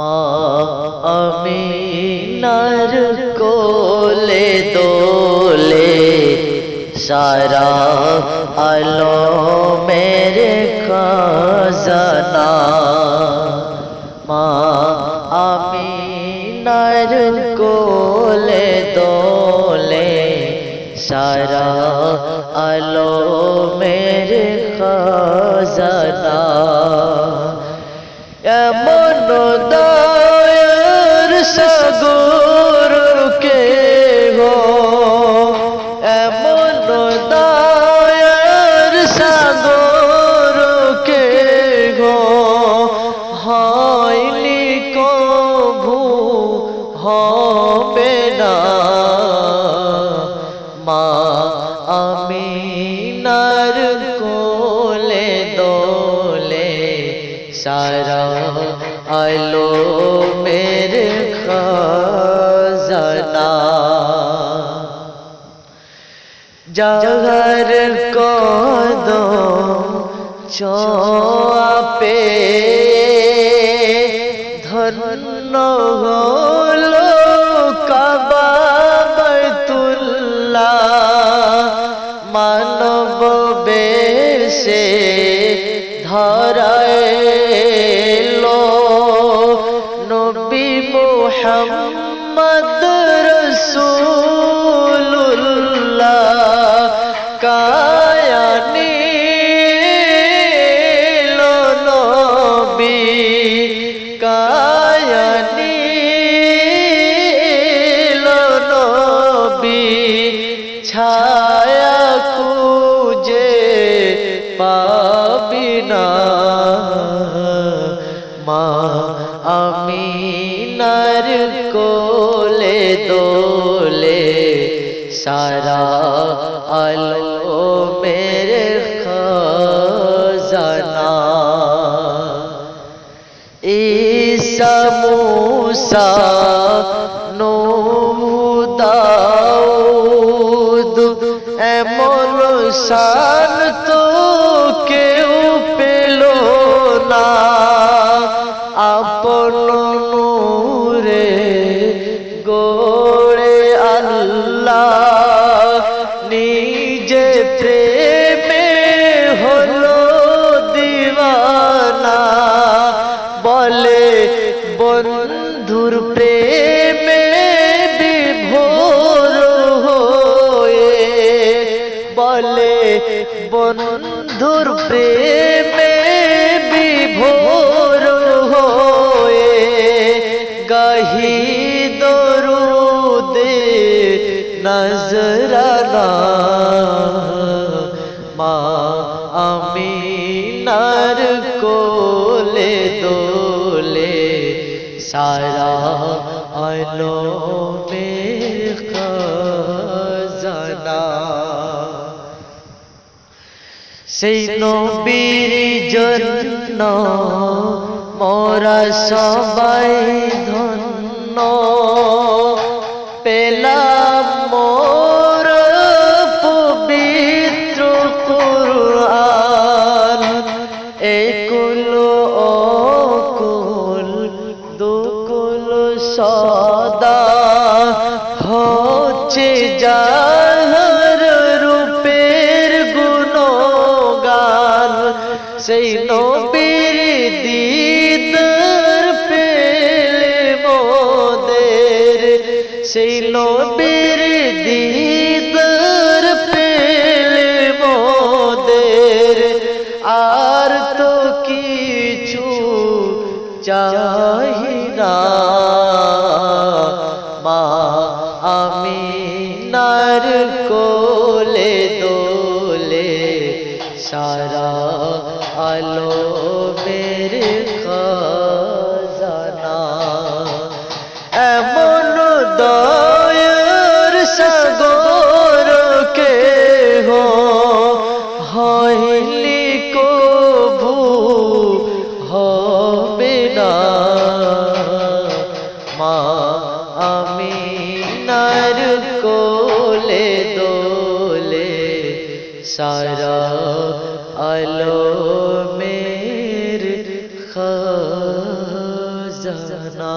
মা আমিনার কোলে দোলে সারা আলো মেরে খাজানা। মা আমিনার কোলে দোলে সারা আলো মেরে খাজানা। এমন দয়ার সাগর কে গো? এমন দয়ার সাগর কে গো? হয়নি কভু হবে না। মা আলো মেরে খাজানা জাগার কদম চাপে ধন্য মুহাম্মদ রসুল্লাহ কায়ানি নবী কায়ানি নবী ছায়া খুঁজে পাবি না মা আমিনার কোলে দোলে সারা আলো মেরে খাজানা। ঈসা মূসা নূহ দাউদ এমন শান তো কেউ পেল না। প্রেমে হলো দিওয়ানা। বলে বন্ধুর প্রেমে বিভোর হয়ে। বলে বন্ধুর প্রেমে বিভোর হয়ে। গাহি দরুদে নজরানা সারা আলো মের খাজানা সেই নবীর জন্য মোরা সবাই ধন্য। দুকুল সদা হচ্ছে যাহার রূপের গুণগান। সেই নবীর দিদার পেলে মোদের। সেই নবীর চাহি না মা আমি নার কোলে দোলে সারা আলো মেরে খাজানা সারা আলো মের খাজা জানা